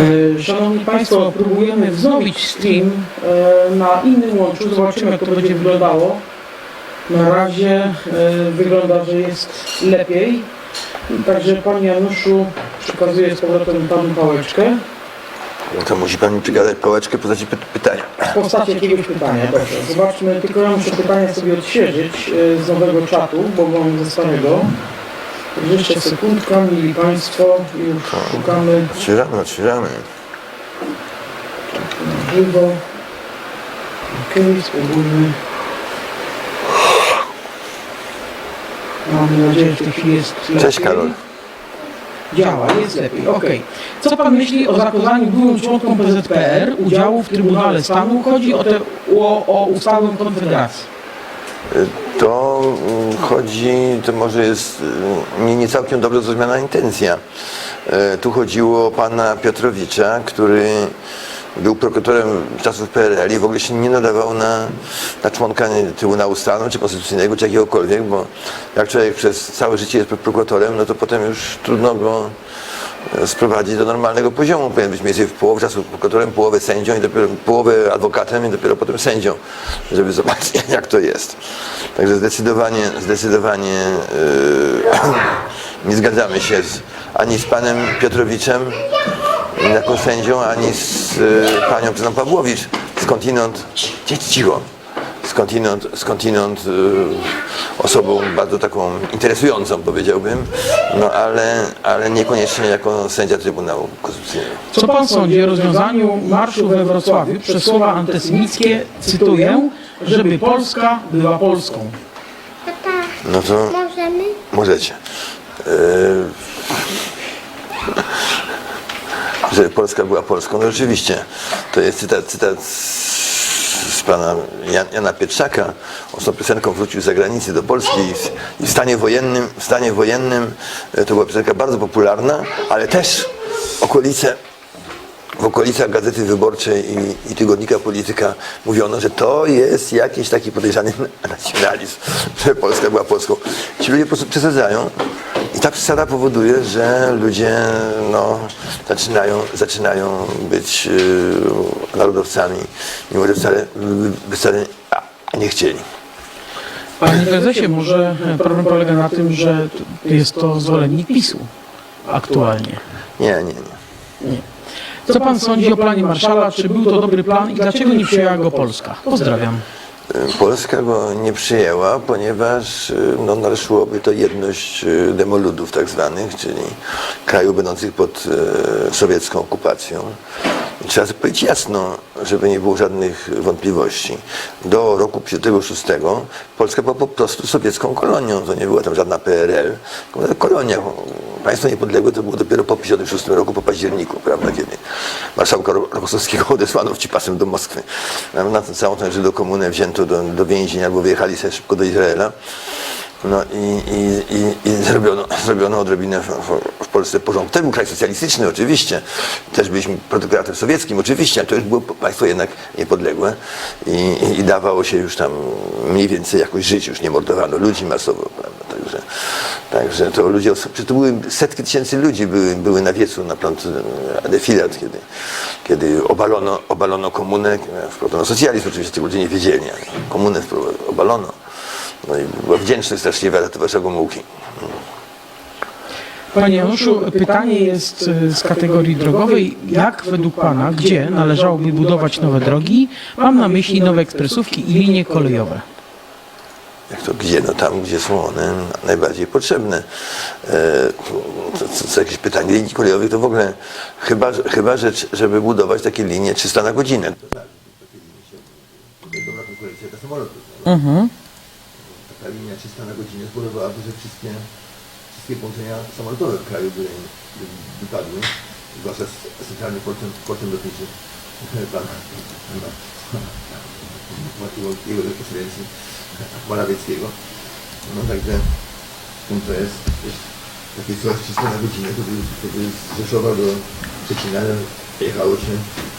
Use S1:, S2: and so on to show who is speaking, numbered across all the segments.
S1: E, Szanowni Państwo, próbujemy wznowić stream e, na innym łączu. Zobaczymy, jak to będzie wyglądało. Na razie e, wygląda, że jest lepiej. Także Panie Januszu, przekazuję z powrotem Panu pałeczkę.
S2: No to musi pan mi przekazać pałeczkę w postaci py pytania.
S1: W postaci jakiegoś pytania. Dobrze, zobaczmy. Tylko ja muszę pytania sobie odświeżyć z nowego czatu, bo mam ze starego. Jeszcze sekundka, mili Państwo, już szukamy
S2: Otwieramy, otwieramy.
S1: na żywo. Okej, spróbujmy. Mam nadzieję, że w tej chwili jest lepiej.
S2: Cześć Karol.
S1: Działa, jest lepiej, okej. Co Pan myśli o zakazaniu byłym członkom PZPR udziału w Trybunale Stanu? Chodzi o, te, o, o ustawę Konfederacji.
S2: To mm, chodzi, to może jest y, nie, nie całkiem dobrze zrozumiana intencja. E, Tu chodziło o pana Piotrowicza, który był prokuratorem czasów PRL i w ogóle się nie nadawał na, na członka Trybunału Stanu, czy Konstytucyjnego, czy jakiegokolwiek, bo jak człowiek przez całe życie jest prokuratorem, no to potem już trudno go sprowadzić do normalnego poziomu. Powinien być mniej więcej w połowie czasu prokuratorem, połowę sędzią i dopiero połowę adwokatem i dopiero potem sędzią, żeby zobaczyć jak to jest. Także zdecydowanie, zdecydowanie e, nie zgadzamy się z, ani z panem Piotrowiczem jako sędzią, ani z e, panią prezydentem Pawłowicz. Skądinąd, cicho, skądinąd, skądinąd e, osobą bardzo taką interesującą powiedziałbym, no ale, ale niekoniecznie jako sędzia Trybunału Konstytucyjnego.
S1: Co Pan sądzi o rozwiązaniu marszu we Wrocławiu przez słowa antysemickie, cytuję, żeby Polska była Polską?
S3: Tata,
S2: No to
S3: możemy?
S2: możecie. E, żeby Polska była Polską. No rzeczywiście, to jest cytat, cytat z z pana Jan- Jana Pietrzaka. On z tą piosenką wrócił z zagranicy do Polski i w stanie wojennym, w stanie wojennym e, to była piosenka bardzo popularna, ale też okolice w okolicach Gazety Wyborczej i, i Tygodnika Polityka mówiono, że to jest jakiś taki podejrzany nacjonalizm, że Polska była Polską. Ci ludzie po prostu przesadzają i ta przesada powoduje, że ludzie no, zaczynają, zaczynają być yy, narodowcami, mimo że wcale, by wcale a, nie chcieli.
S1: Panie prezesie, może problem polega na tym, że jest to zwolennik PiSu aktualnie.
S2: Nie, nie, nie.
S1: Co Pan sądzi o planie Marszala? Czy był to dobry plan i dlaczego nie przyjęła go Polska? Pozdrawiam.
S2: Polska go nie przyjęła, ponieważ y, no, naruszyłoby to jedność y, demoludów tak zwanych, czyli krajów będących pod e, sowiecką okupacją. I Trzeba powiedzieć jasno, żeby nie było żadnych wątpliwości. Do roku 1956 Polska była po prostu sowiecką kolonią. To nie była tam żadna PRL, kolonia. Państwo niepodległe to było dopiero po 1956 roku, po październiku, prawda, kiedy marszałka Rokossowskiego odesłano wcipasem do Moskwy. Na, na tę całą tę Żydokomunę wzięto do, do więzień albo wyjechali sobie szybko do Izraela. No i, i, i, i zrobiono, zrobiono odrobinę w, w, w Polsce porządek. To był kraj socjalistyczny oczywiście, też byliśmy protektoratem sowieckim oczywiście, ale to już było państwo jednak niepodległe i, i, i dawało się już tam mniej więcej jakoś żyć, już nie mordowano ludzi masowo, prawda? Także, także to ludzie, to były setki tysięcy ludzi były, były na wiecu na pląd defilat, kiedy, kiedy obalono, obalono komunę, wprowadzono socjalizm, oczywiście ci ludzie nie wiedzieli, ale komunę obalono. No i była wdzięczność straszliwa za te wasze Gomułki.
S1: Panie Januszu, pytanie jest y, z kategorii drogowej. Jak według Pana, gdzie należałoby budować nowe drogi? Mam na myśli nowe ekspresówki i linie kolejowe.
S2: Jak to gdzie? No tam, gdzie są one najbardziej potrzebne. E, to, to, to jakieś pytanie linii kolejowych to w ogóle chyba, chyba że, żeby budować takie linie 300 na godzinę. Dobra konkurencja dla samolotów. Taka linia 300 na godzinę spowodowałaby, że wszystkie, wszystkie połączenia samolotowe w kraju by, by wypadły. Zwłaszcza z, z centralnym portem, portem lotniczym pana, pana, pana jego ekscelencji Morawieckiego. No także to jest, jest takie coś 300 na godzinę, to by z Rzeszowa do Szczecina jechało się,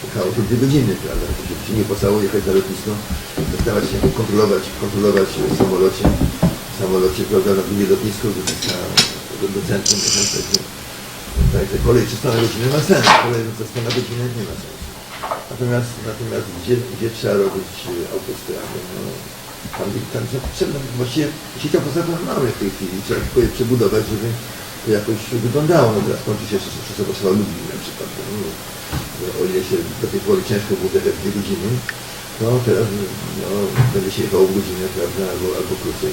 S2: jechało się dwie godziny, prawda? To się, nie opłacało jechać na lotnisko, zdawać się kontrolować, kontrolować w samolocie, w samolocie, prawda, na drugie lotnisko, do, do, do centrum, także kolej 300 na godzinę ma sens, kolej za 100 na godzinę nie ma sensu. Natomiast, natomiast gdzie, gdzie trzeba robić autostradę? No, tam, tam trzeba, właściwie autostradów mamy w tej chwili, trzeba je przebudować, żeby to jakoś wyglądało. No teraz kończy się Warszawa Lublin na przykład. No, o ile się do tej pory ciężko było dojechać dwie godziny, to teraz no, będzie się jechało godzinę, prawda, albo, albo krócej,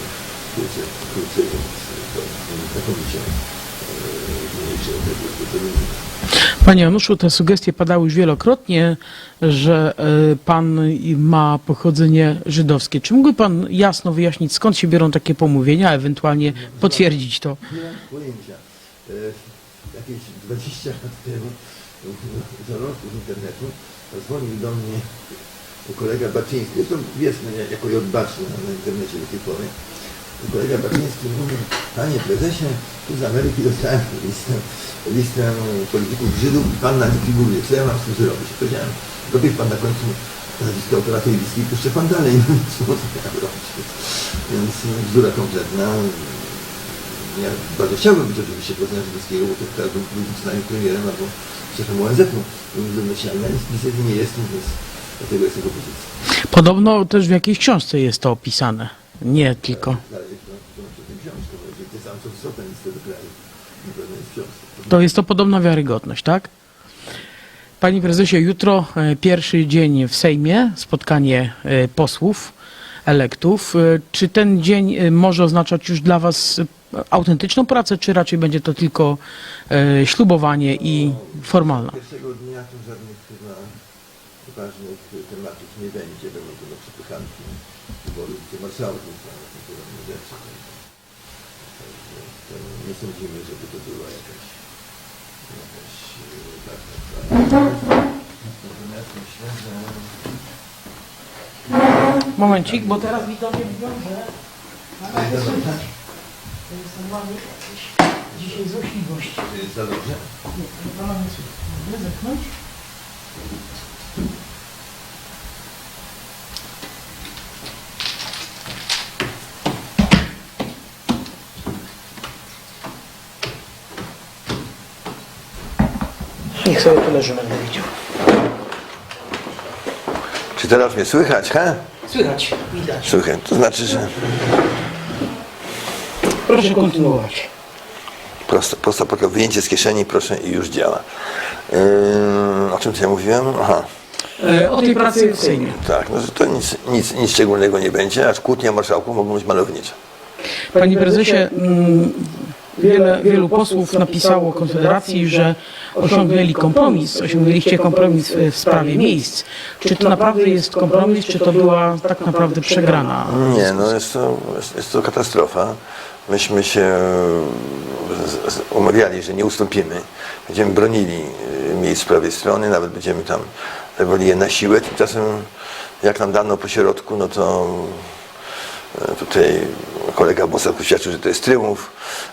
S2: krócej, krócej, więc to znakomicie e, te, te, te limity.
S1: Panie Januszu, te sugestie padały już wielokrotnie, że e, pan ma pochodzenie żydowskie. Czy mógłby pan jasno wyjaśnić, skąd się biorą takie pomówienia, a ewentualnie potwierdzić to?
S2: Nie mam pojęcia. E, jakieś 20 lat temu za rok z internetu zadzwonił do mnie kolega Baczyński, zresztą jest no, jako na, na internecie do tej pory. Kolega Baczyński mówi, panie prezesie, tu z Ameryki dostałem listę, listę polityków Żydów i pan na nim figuruje. Co ja mam z tym zrobić? Powiedziałem, dobiegł pan na końcu nazwisko autora tej listy i puszczę pan dalej. No nic, co ja robić. Więc no, bzdura kompletna. Ja bardzo chciałbym być oczywiście prezydentem żydowskiego, bo to w każdym był przynajmniej premierem albo szefem ONZ-u. Nic- niestety nie jestem, więc dlatego jestem w opozycji.
S1: Podobno też w jakiejś książce jest to opisane. Nie tylko. To jest to podobna wiarygodność, tak? Panie prezesie, jutro e, pierwszy dzień w Sejmie, spotkanie e, posłów, elektów. E, Czy ten dzień może oznaczać już dla Was autentyczną pracę, czy raczej będzie to tylko ślubowanie i formalna?
S2: Pierwszego dnia tu żadnych ważnych tematów nie będzie, będą to przepychanki wyboru marszałków, rzeczy. Także to nie sądzimy, żeby to była jakaś, jakaś e, sprawa. Natomiast myślę, że
S1: Momencik, bo teraz widzowie widzą, że
S2: to jest za dobrze.
S1: to jest normalnie jakieś dzisiaj złośliwość.
S2: To jest za dobrze.
S1: Nie, to nie słyszę. Mogę zepchnąć? Niech sobie tu leży, będę widział.
S2: Czy teraz mnie słychać, ha?
S1: Słychać, widać.
S2: Słychać, to znaczy, że
S1: Proszę kontynuować.
S2: prosto, prosto, prosto wyjęcie z kieszeni, proszę i już działa. Yy, o czym to ja mówiłem? Aha.
S1: E, o tej pracy w Sejmie.
S2: Tak, no że to nic, nic, nic szczególnego nie będzie, acz kłótnia marszałków mogą być malownicze.
S1: Panie prezesie, mm, wiele, wielu posłów napisało Konfederacji, że osiągnęli kompromis, osiągnęliście kompromis w, sprawie miejsc. Czy to naprawdę jest kompromis, czy to była tak naprawdę przegrana?
S2: Nie, no jest to, jest, to katastrofa. Myśmy się umawiali, że nie ustąpimy. Będziemy bronili y, miejsc z prawej strony, nawet będziemy tam robili je na siłę. Tymczasem jak nam dano po środku, no to e, tutaj kolega Bosak oświadczył, że to jest tryumf,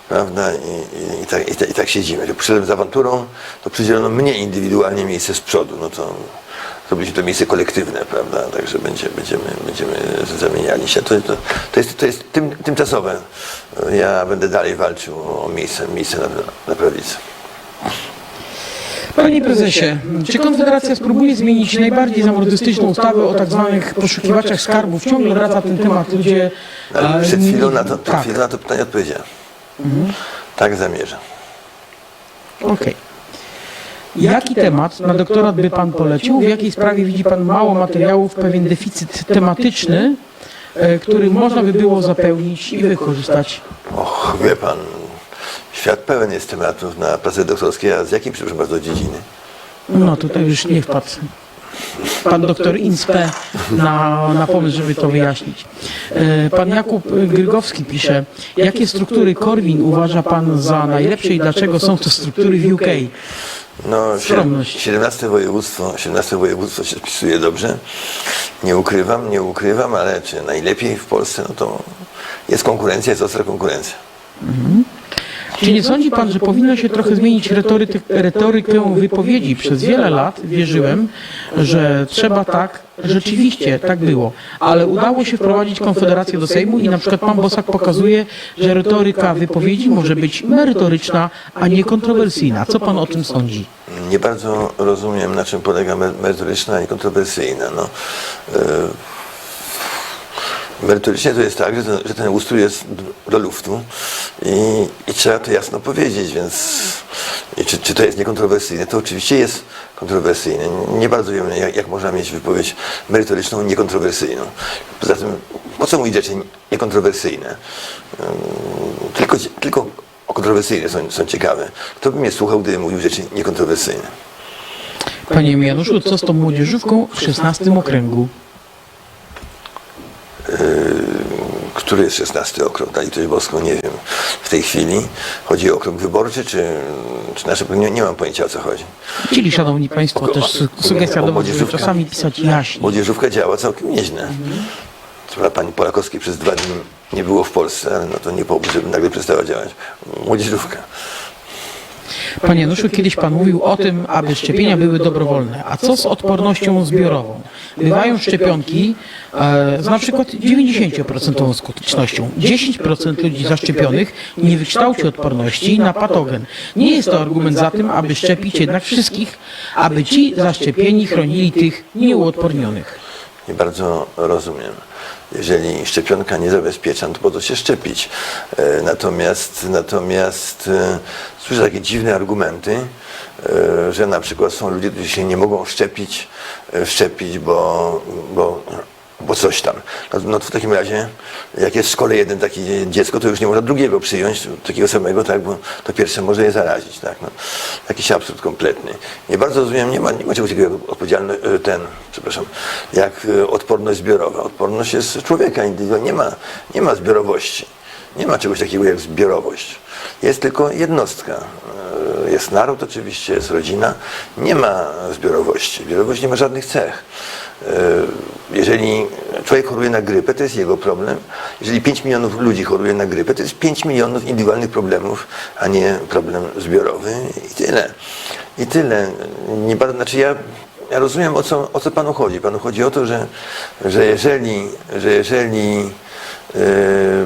S2: prawda, i, i, i, tak, i, i tak siedzimy. Jak przyszedłem z awanturą, to przydzielono mnie indywidualnie miejsce z przodu, no to zrobiliśmy to miejsce kolektywne, prawda, także będzie, będziemy, będziemy zamieniali się. To, to, to jest, to jest tym, tymczasowe. Ja będę dalej walczył o miejsce, miejsce na, na prawicy.
S1: Panie prezesie, czy Konfederacja spróbuje zmienić najbardziej zamordystyczną ustawę o tak zwanych poszukiwaczach skarbów? Ciągle wraca ten temat, ludzie...
S2: Ale
S1: e,
S2: przed chwilą na to,
S1: Tak,
S2: chwilą na to pytanie odpowiedziałem. Tak zamierzam.
S1: okej. Jaki temat na doktorat by Pan polecił? W jakiej sprawie widzi Pan mało materiałów, pewien deficyt tematyczny, e, który można by było zapełnić i wykorzystać?
S2: Och, wie pan, świat pełen jest tematów na pracy doktorskiej, a z jakiej przepraszam bardzo dziedziny?
S1: No tutaj już nie wpadł pan doktor Inspe na, na pomysł, żeby to wyjaśnić. E, Pan Jakub Grygowski pisze, jakie struktury Korwin uważa pan za najlepsze i dlaczego są to struktury w UK?
S2: No,
S1: Skromność.
S2: 17 województwo, 17 województwo się spisuje dobrze. Nie ukrywam, nie ukrywam, ale czy najlepiej w Polsce, no to jest konkurencja, jest ostra konkurencja.
S1: Czy nie sądzi pan, że powinno się trochę zmienić retorykę, retorykę wypowiedzi? Przez wiele lat wierzyłem, że trzeba tak, rzeczywiście tak było, ale udało się wprowadzić Konfederację do Sejmu i na przykład pan Bosak pokazuje, że retoryka wypowiedzi może być merytoryczna, a nie kontrowersyjna. Co pan o tym sądzi?
S2: Nie bardzo rozumiem, na czym polega me- merytoryczna i kontrowersyjna. No, e, merytorycznie to jest tak, że ten, że ten ustrój jest do luftu i, i trzeba to jasno powiedzieć, więc czy, czy to jest niekontrowersyjne? To oczywiście jest kontrowersyjne. Nie bardzo wiem, jak, jak można mieć wypowiedź merytoryczną, niekontrowersyjną. Poza tym, po co mówić rzeczy niekontrowersyjne? Tylko, tylko kontrowersyjne są, są ciekawe. Kto by mnie słuchał, gdybym mówił rzeczy niekontrowersyjne?
S1: Panie Januszu, co z tą młodzieżówką w 16 okręgu?
S2: Który jest 16 okrąg litość boską, nie wiem w tej chwili. Chodzi o okrąg wyborczy, czy, czy nasze, nie, nie mam pojęcia o co chodzi.
S1: Chcieli, szanowni państwo, też su- sugestia do żeby czasami pisać jaśniej.
S2: Młodzieżówka działa całkiem nieźle. Prawda pani Polakowskiej przez dwa dni nie było w Polsce, ale no to nie powód, żeby nagle przestała działać. Młodzieżówka.
S1: Panie Januszu, kiedyś Pan mówił o tym, aby szczepienia były dobrowolne. A co z odpornością zbiorową? Bywają szczepionki e, z na przykład 90% skutecznością. 10% ludzi zaszczepionych nie wykształci odporności na patogen. Nie jest to argument za tym, aby szczepić jednak wszystkich, aby ci zaszczepieni chronili tych nieuodpornionych.
S2: Nie bardzo rozumiem. Jeżeli szczepionka nie zabezpiecza, no to po co się szczepić? E, Natomiast, natomiast e, słyszę takie dziwne argumenty, e, że na przykład są ludzie, którzy się nie mogą szczepić, szczepić, bo, bo, bo coś tam. No, no to w takim razie, jak jest w szkole jeden takie dziecko, to już nie można drugiego przyjąć, takiego samego, tak, bo to pierwsze może je zarazić. Tak, no. Jakiś absurd kompletny. Nie bardzo rozumiem, nie ma, nie ma czegoś takiego jak odpowiedzialny, e, ten, przepraszam, jak e, odporność zbiorowa. Odporność jest człowieka, indywidualna, nie ma, nie ma zbiorowości. Nie ma czegoś takiego jak zbiorowość. Jest tylko jednostka. E, Jest naród oczywiście, jest rodzina. Nie ma zbiorowości. Zbiorowość nie ma żadnych cech. E, Jeżeli człowiek choruje na grypę, to jest jego problem. Jeżeli 5 milionów ludzi choruje na grypę, to jest 5 milionów indywidualnych problemów, a nie problem zbiorowy. I tyle. I tyle. Nie znaczy ja, ja rozumiem, o co, o co panu chodzi. Panu chodzi o to, że, że jeżeli, że jeżeli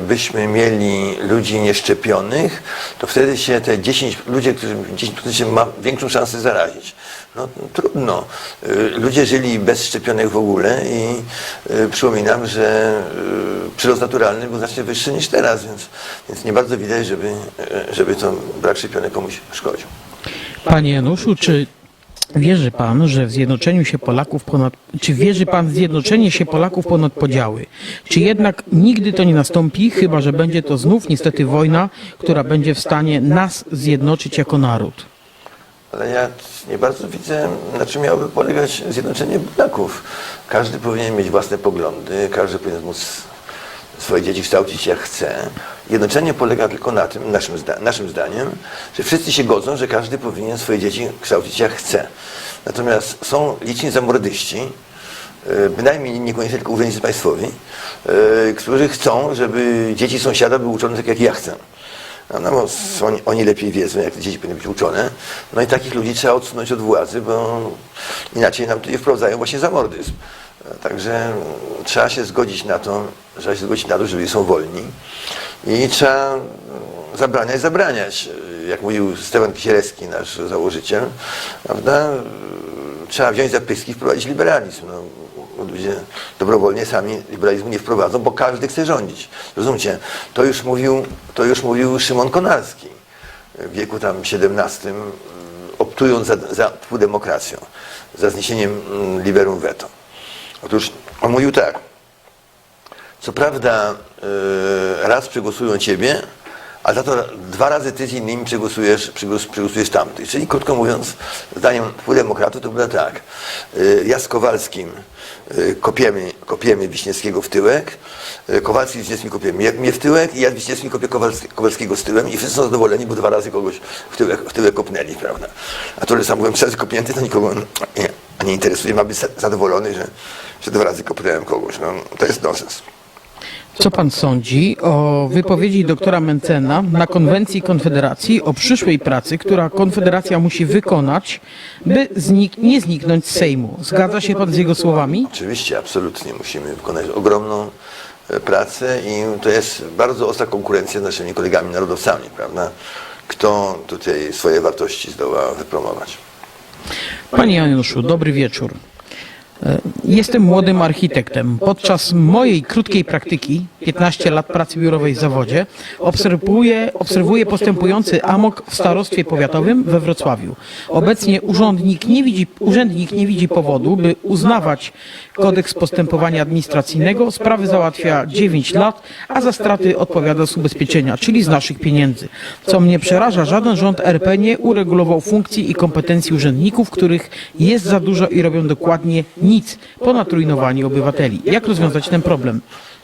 S2: byśmy mieli ludzi nieszczepionych, to wtedy się te 10, ludzie, którzy 10% się ma większą szansę zarazić. No trudno. E, Ludzie żyli bez szczepionek w ogóle i e, przypominam, że przyrost naturalny był znacznie wyższy niż teraz, więc, więc nie bardzo widać, żeby, żeby to brak szczepionek komuś szkodził.
S1: Panie Januszu, czy wierzy Pan, że w zjednoczeniu się Polaków ponad, czy wierzy Pan w zjednoczenie się Polaków ponad podziały? Czy jednak nigdy to nie nastąpi, chyba że będzie to znów niestety wojna, która będzie w stanie nas zjednoczyć jako naród?
S2: Ale ja nie bardzo widzę, na czym miałoby polegać zjednoczenie Polaków. Każdy powinien mieć własne poglądy, każdy powinien móc swoje dzieci kształcić jak chce. Jednoczenie polega tylko na tym, naszym, zda, naszym zdaniem, że wszyscy się godzą, że każdy powinien swoje dzieci kształcić jak chce. Natomiast są liczni zamordyści, e, bynajmniej niekoniecznie tylko urzędnicy państwowi, e, którzy chcą, żeby dzieci sąsiada były uczone tak jak ja chcę. No, no bo oni, oni lepiej wiedzą, jak te dzieci powinny być uczone. No i takich ludzi trzeba odsunąć od władzy, bo inaczej nam tutaj wprowadzają właśnie zamordyzm. Także trzeba się zgodzić na to, trzeba się zgodzić na to, że ludzie są wolni i trzeba mm, zabraniać, zabraniać. Jak mówił Stefan Kisielewski, nasz założyciel, prawda? Trzeba wziąć za pyski i wprowadzić liberalizm. No, ludzie dobrowolnie sami liberalizmu nie wprowadzą, bo każdy chce rządzić. Rozumiecie? To już mówił, to już mówił Szymon Konarski w wieku tam XVII, mm, optując za, za demokracją, za zniesieniem mm, liberum veto. Otóż on mówił tak. Co prawda yy, raz przegłosują ciebie, a za to dwa razy ty z innymi przegłosujesz, przegłos, przegłosujesz tamtych. Czyli krótko mówiąc, zdaniem dwóch demokratów to było tak. Yy, ja z Kowalskim yy, kopiemy, kopiemy Wiśniewskiego w tyłek, Kowalski z Wiśniewskim kopiemy mnie- w tyłek i ja z Wiśniewskim kopię Kowalski, Kowalskiego z tyłem i wszyscy są zadowoleni, bo dwa razy kogoś w tyłek, w tyłek kopnęli, prawda? A to, że sam byłem razy kopnięty, to nikogo nie, nie interesuje. Ma być za- zadowolony, że, że dwa razy kopnąłem kogoś. No, to jest nonsens.
S1: Co pan sądzi o wypowiedzi doktora Mencena na konwencji Konfederacji o przyszłej pracy, która Konfederacja musi wykonać, by znik- nie zniknąć z Sejmu? Zgadza się pan z jego słowami?
S2: Oczywiście, absolutnie. Musimy wykonać ogromną e, pracę i to jest bardzo ostra konkurencja z naszymi kolegami narodowcami, prawda? Kto tutaj swoje wartości zdoła wypromować.
S1: Panie Januszu, dobry wieczór. E, Jestem młodym architektem. Podczas mojej krótkiej praktyki, 15 lat pracy biurowej w zawodzie, obserwuję, obserwuję postępujący amok w starostwie powiatowym we Wrocławiu. Obecnie urzędnik nie, widzi, urzędnik nie widzi powodu, by uznawać kodeks postępowania administracyjnego. Sprawy załatwia 9 lat, a za straty odpowiada z ubezpieczenia, czyli z naszych pieniędzy. Co mnie przeraża, żaden rząd RP nie uregulował funkcji i kompetencji urzędników, których jest za dużo i robią dokładnie nic, ponad rujnowanie obywateli. Jak rozwiązać ten problem?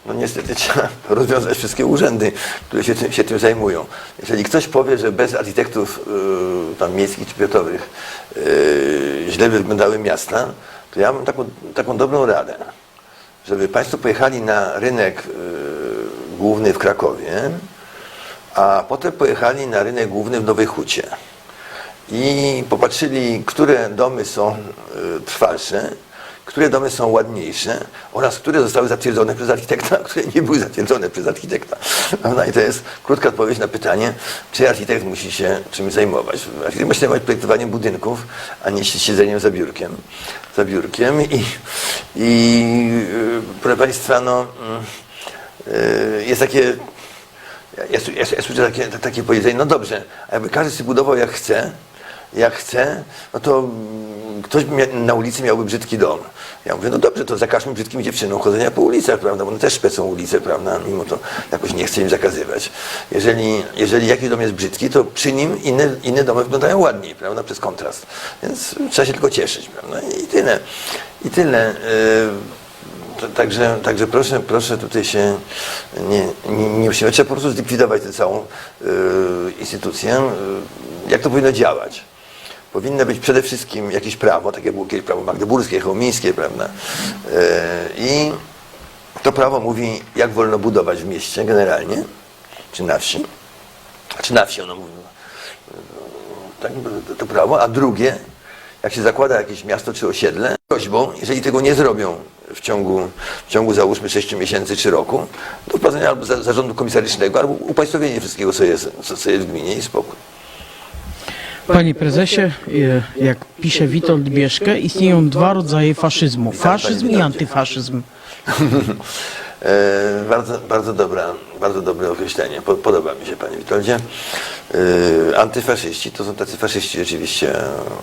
S2: No niestety trzeba rozwiązać wszystkie urzędy, które się tym, się tym zajmują. Jeżeli ktoś powie, że bez architektów yy, tam miejskich czy powiatowych yy, źle wyglądały miasta, to ja mam taką, taką dobrą radę, żeby Państwo pojechali na rynek yy, główny w Krakowie, a potem pojechali na rynek główny w Nowej Hucie i popatrzyli, które domy są y, trwalsze, które domy są ładniejsze oraz które zostały zatwierdzone przez architekta, a które nie były zatwierdzone przez architekta. Prawda? I to jest krótka odpowiedź na pytanie, czy architekt musi się czymś zajmować. Architekt musi się zajmować projektowaniem budynków, a nie siedzeniem za biurkiem. Za biurkiem i, i y, proszę Państwa, no, y, jest takie ja, ja, ja, słyszę takie, takie powiedzenie, no dobrze, jakby każdy sobie budował jak chce, jak chce, no to ktoś na ulicy miałby brzydki dom. Ja mówię, no dobrze, to zakażmy brzydkim dziewczynom chodzenia po ulicach, prawda, bo one też szpecą ulicę, prawda, mimo to jakoś nie chcę im zakazywać. Jeżeli, jeżeli jakiś dom jest brzydki, to przy nim inne, inne domy wyglądają ładniej, prawda, przez kontrast. Więc trzeba się tylko cieszyć, prawda, i tyle. I tyle. To, także, także proszę, proszę tutaj się nie, nie, nie usiłować. Trzeba po prostu zlikwidować tę całą y, instytucję. Y, jak to powinno działać? Powinno być przede wszystkim jakieś prawo, tak jak było kiedyś prawo magdeburskie, chełmińskie, prawda? Y, I to prawo mówi, jak wolno budować w mieście generalnie, czy na wsi. Czy na wsi ono mówi. Tak, to, prawo. A drugie, jak się zakłada jakieś miasto czy osiedle, prośbą, jeżeli tego nie zrobią w ciągu, w ciągu załóżmy 6 miesięcy czy roku, do wprowadzenia albo za- zarządu komisarycznego, albo upaństwowienie wszystkiego, co jest, co jest w gminie i spokój.
S1: Panie prezesie, e, jak pisze Witold Bieszke, istnieją dwa rodzaje faszyzmu. Faszyzm i antyfaszyzm.
S2: E, bardzo, bardzo, dobra, bardzo dobre określenie. Po, podoba mi się, panie Witoldzie. E, antyfaszyści to są tacy faszyści rzeczywiście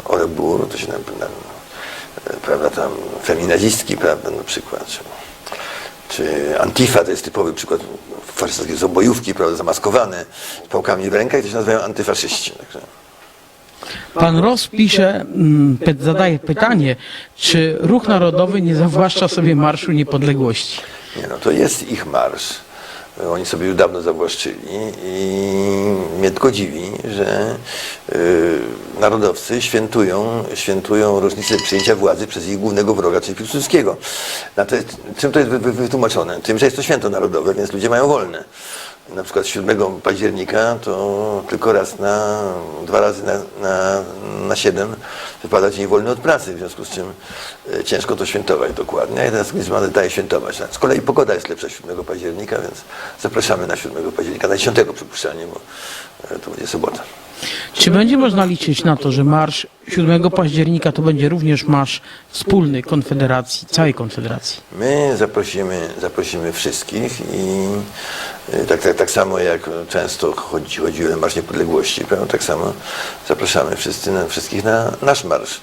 S2: Orebur, to się nam, nam prawda, tam feminazistki, prawda, na przykład. Czy, czy Antifa to jest typowy przykład faszystowskiej, są bojówki, prawda, zamaskowane, z pałkami w rękach, to się nazywają antyfaszyści. Także.
S1: Pan Ross pisze, mm, zadaje pytanie, czy ruch narodowy nie zawłaszcza sobie Marszu Niepodległości?
S2: Nie no, to jest ich marsz. Oni sobie już dawno zawłaszczyli i mnie tylko dziwi, że y, narodowcy świętują, świętują rocznicę przyjęcia władzy przez ich głównego wroga, czyli Piłsudskiego. No to jest, czym to jest wy- wy- wytłumaczone? Tym, że jest to święto narodowe, więc ludzie mają wolne. Na przykład 7 października to tylko raz na, dwa razy na, na, na 7 wypada dzień wolny od pracy, w związku z czym e, ciężko to świętować dokładnie, a jeden z daje świętować. Z kolei pogoda jest lepsza 7 października, więc zapraszamy na 7 października, na 10 przypuszczalnie, bo e, to będzie sobota.
S1: Czy będzie można liczyć na to, że marsz 7 października to będzie również marsz wspólny Konfederacji, całej Konfederacji?
S2: My zaprosimy, zaprosimy wszystkich i y, tak, tak, tak samo jak często chodzi, chodziło na Marsz Niepodległości, prawda? tak samo zapraszamy wszyscy na, wszystkich na nasz marsz.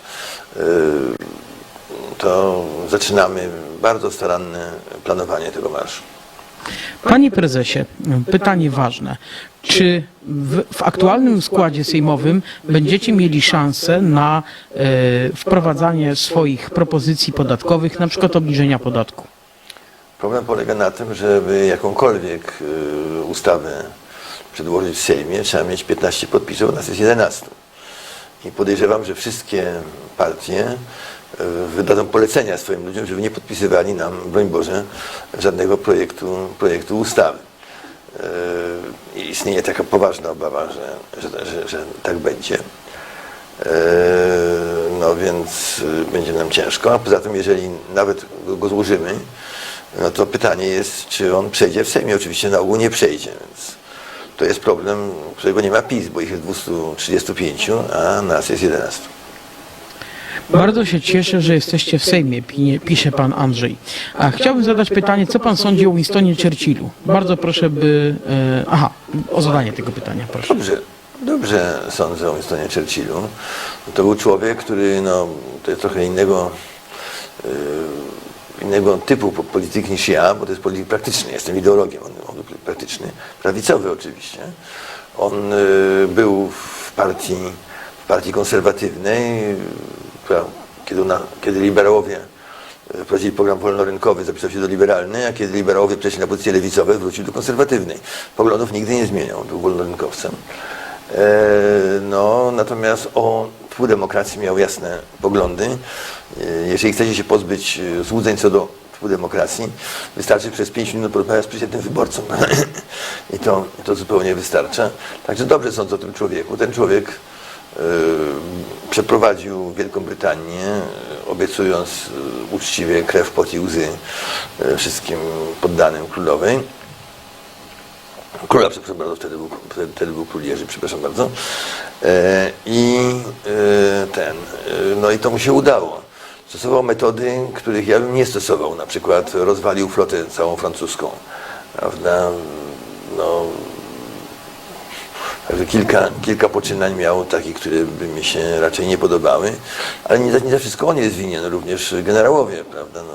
S2: Y, To zaczynamy bardzo staranne planowanie tego marszu.
S1: Panie prezesie, pytanie ważne. Czy w, w aktualnym składzie sejmowym będziecie mieli szansę na e, wprowadzanie swoich propozycji podatkowych, na przykład obniżenia podatku?
S2: Problem polega na tym, żeby jakąkolwiek y, ustawę przedłożyć w Sejmie, trzeba mieć 15 podpisów, u nas jest 11. I podejrzewam, że wszystkie partie wydadzą polecenia swoim ludziom, żeby nie podpisywali nam, broń Boże, żadnego projektu, projektu ustawy. E, i Istnieje taka poważna obawa, że, że, że, że tak będzie. E, No więc będzie nam ciężko, a poza tym jeżeli nawet go złożymy, no to pytanie jest, czy on przejdzie w Sejmie. Oczywiście na ogół nie przejdzie, więc to jest problem, którego nie ma PiS, bo ich jest 235, a nas jest 11.
S1: Bardzo się cieszę, że jesteście w Sejmie, pisze pan Andrzej. A chciałbym zadać pytanie, co pan sądzi o Winstonie Churchillu? Bardzo proszę, by... E, aha, o zadanie tego pytania, proszę.
S2: Dobrze, dobrze sądzę o Winstonie Churchillu. To był człowiek, który no, to jest trochę innego, y, innego typu po- polityki niż ja, bo to jest polityk praktyczny. Jestem ideologiem, on, on był praktyczny, prawicowy oczywiście. On y, był w partii, w partii konserwatywnej, kiedy, na, kiedy liberałowie y, prowadzili program wolnorynkowy, zapisał się do liberalnej, a kiedy liberałowie przeszli na pozycje lewicowe, wrócił do konserwatywnej. Poglądów nigdy nie zmieniał, był wolnorynkowcem. E, No, natomiast o tchu demokracji miał jasne poglądy. E, Jeżeli chcecie się pozbyć e, złudzeń co do demokracji, wystarczy przez 5 minut porozmawiać z przeciętnym wyborcą. I to, to zupełnie wystarcza. Także dobrze sądzę o tym człowieku. Ten człowiek e, przeprowadził Wielką Brytanię, e, obiecując e, uczciwie krew, pot i łzy wszystkim poddanym królowej. Króla, przepraszam bardzo, wtedy był, wtedy, był król Jerzy, przepraszam bardzo. I ten, no i to mu się udało. Stosował metody, których ja bym nie stosował. Na przykład rozwalił flotę całą francuską. Prawda? No, Także kilka, kilka poczynań miał takich, które by mi się raczej nie podobały, ale nie za, nie za wszystko on jest winien, również generałowie, prawda? No,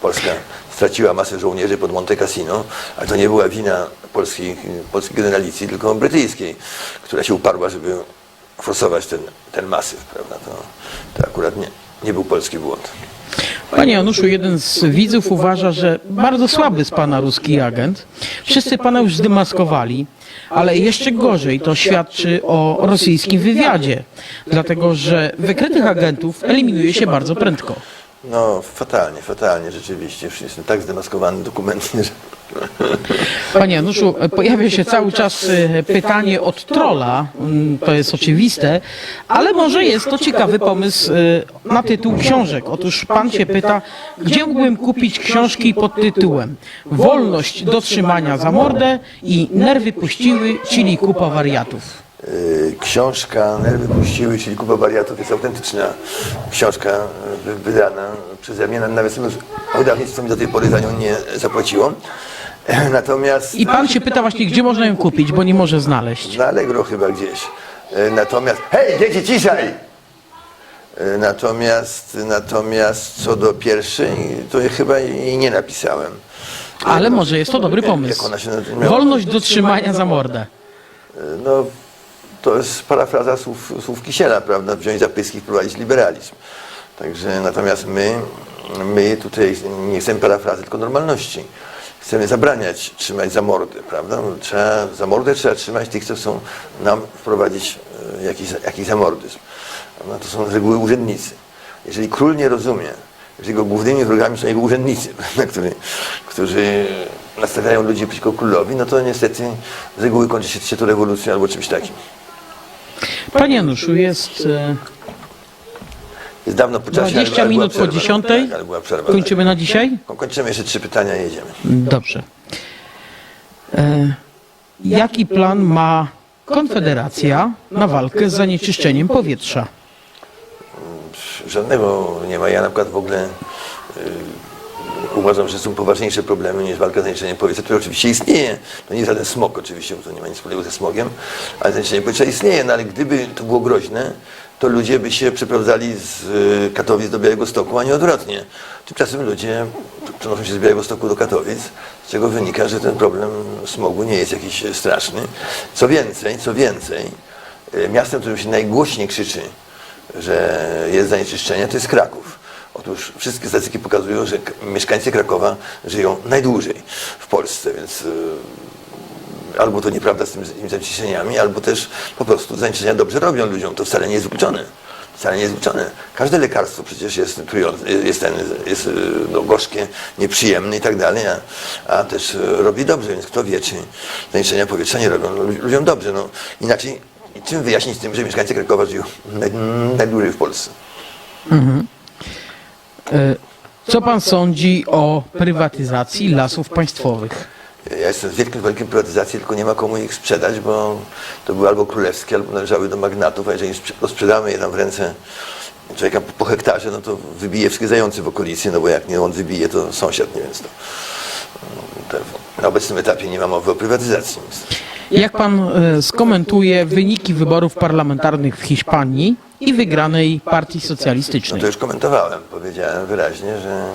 S2: Polska straciła masę żołnierzy pod Monte Cassino, ale to nie była wina polskich, polskiej generalicji, tylko brytyjskiej, która się uparła, żeby forsować ten, ten masyw, prawda? To, to akurat nie, nie był polski błąd.
S1: Panie Januszu, jeden z widzów uważa, że bardzo słaby z pana ruski agent. Wszyscy pana już zdemaskowali, ale jeszcze gorzej to świadczy o rosyjskim wywiadzie, dlatego że wykrytych agentów eliminuje się bardzo prędko.
S2: No, fatalnie, fatalnie rzeczywiście. Już jestem tak zdemaskowany dokumentnie, że...
S1: Panie Januszu, pojawia się cały czas e, pytanie od trola, mm, to jest oczywiste, ale może jest to ciekawy pomysł e, na tytuł książek. Otóż pan się pyta, gdzie mógłbym kupić książki pod tytułem Wolność do trzymania za mordę i Nerwy puściły, czyli kupa wariatów.
S2: Y, Książka Nerwy puściły, czyli Kupa Wariatów jest autentyczna książka y, wydana przeze mnie, nawet wydawnictwo mi do tej pory za nią nie zapłaciło. Natomiast
S1: I pan się pyta właśnie, gdzie można ją kupić, bo nie może znaleźć.
S2: na Allegro chyba gdzieś. Y, Natomiast, hej, dzieci, ciszej! Y, Natomiast, natomiast co do pierwszej, to ja chyba jej nie napisałem.
S1: Ale może jest to dobry pomysł. Wolność do trzymania za mordę.
S2: No, to jest parafraza słów, słów Kisiela, prawda? Wziąć za pyski wprowadzić liberalizm. Także natomiast my, my tutaj nie chcemy parafrazy, tylko normalności. Chcemy zabraniać trzymać za mordę, prawda? No, Trzeba, za mordę trzeba trzymać tych, co chcą nam wprowadzić e, jakiś, jakiś zamordyzm. No, to są z reguły urzędnicy. Jeżeli król nie rozumie, że jego głównymi wrogami są jego urzędnicy, którzy, którzy nastawiają ludzi przeciwko królowi, no to niestety z reguły kończy się, się to rewolucją albo czymś takim.
S1: Panie Januszu, jest e,
S2: Jest dawno po czasie,
S1: 20
S2: ale była
S1: minut po
S2: przerwa.
S1: 10.
S2: Tak, ale była przerwa.
S1: Kończymy na dzisiaj?
S2: Tak. Kończymy jeszcze trzy pytania i jedziemy.
S1: Dobrze. E, jaki plan ma Konfederacja na walkę z zanieczyszczeniem powietrza?
S2: Żadnego nie ma. Ja na przykład w ogóle y, uważam, że są poważniejsze problemy niż walka z zanieczyszczeniem powietrza, które oczywiście istnieje. To nie jest żaden smog oczywiście, bo to nie ma nic wspólnego ze smogiem, ale zanieczyszczenie powietrza istnieje. No ale gdyby to było groźne, to ludzie by się przeprowadzali z y, Katowic do Białego Stoku, a nie odwrotnie. Tymczasem ludzie przenoszą się z Białego Stoku do Katowic, z czego wynika, że ten problem smogu nie jest jakiś straszny. Co więcej, co więcej, y, miastem, którym się najgłośniej krzyczy, że jest zanieczyszczenie, to jest Kraków. Otóż wszystkie statystyki pokazują, że mieszkańcy Krakowa żyją najdłużej w Polsce, więc y, albo to nieprawda z tymi z tymi zanieczyszczeniami, albo też po prostu zanieczyszczenia dobrze robią ludziom. To wcale nie jest wykluczone. wcale nie jest. Każde lekarstwo przecież jest trujące, jest, ten, jest y, no, gorzkie, nieprzyjemne i tak dalej, a, a też y, robi dobrze, więc kto wie, czy zanieczyszczenia powietrza nie robią lu- ludziom dobrze. No, inaczej, czym wyjaśnić tym, że mieszkańcy Krakowa żyją naj- najdłużej w Polsce?
S1: E, Co pan sądzi o prywatyzacji lasów państwowych?
S2: Ja jestem z wielkim zwolennikiem prywatyzacji, tylko nie ma komu ich sprzedać, bo to były albo królewskie, albo należały do magnatów, a jeżeli sprze- sprzedamy je tam w ręce człowieka po, hektarze, no to wybije wszystkie zające w okolicy, no bo jak nie on wybije, to sąsiad, nie więc to, to na obecnym etapie nie ma mowy o prywatyzacji.
S1: Jak pan e, skomentuje wyniki wyborów parlamentarnych w Hiszpanii i wygranej partii
S2: No
S1: socjalistycznej?
S2: to już komentowałem, powiedziałem wyraźnie, że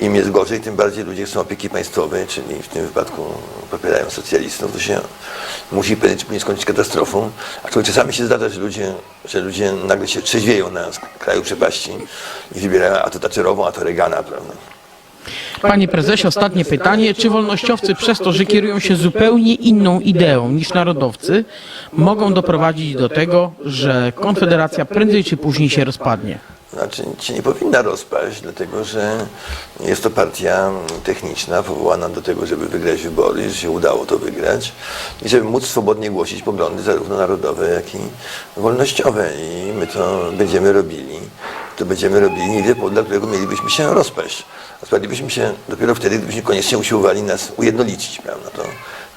S2: im jest gorzej, tym bardziej ludzie chcą opieki państwowej, czyli w tym wypadku popierają socjalistów, to się musi pewnie skończyć katastrofą. Aczkolwiek czasami się zdarza, że ludzie, że ludzie nagle się trzeźwieją na kraju przepaści i wybierają a to Thatcherową, a to Reagana, prawda?
S1: Panie prezesie, ostatnie pytanie. Czy wolnościowcy przez to, że kierują się zupełnie inną ideą niż narodowcy, mogą doprowadzić do tego, że Konfederacja prędzej czy później się rozpadnie?
S2: Znaczy się nie powinna rozpaść, dlatego że jest to partia techniczna, powołana do tego, żeby wygrać wybory, że się udało to wygrać i żeby móc swobodnie głosić poglądy zarówno narodowe, jak i wolnościowe. I my to będziemy robili. To będziemy robili nie wie, dla którego mielibyśmy się rozpaść. Rozpadlibyśmy się dopiero wtedy, gdybyśmy koniecznie usiłowali nas ujednolicić, prawda? To,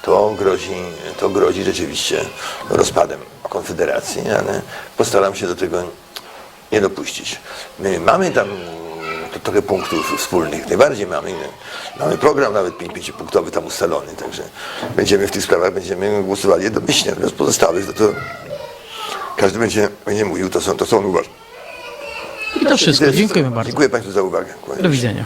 S2: to, grozi, to grozi rzeczywiście rozpadem Konfederacji, ale postaram się do tego nie dopuścić. My mamy tam to trochę punktów wspólnych, najbardziej mamy. Mamy program nawet pięciopunktowy tam ustalony, także będziemy w tych sprawach będziemy głosowali jednomyślnie, natomiast pozostałych, no to każdy będzie, będzie mówił, to są, to są uważne.
S1: I to wszystko. Dziękujemy bardzo.
S2: Dziękuję Państwu za uwagę. Kłaniam
S1: Do widzenia.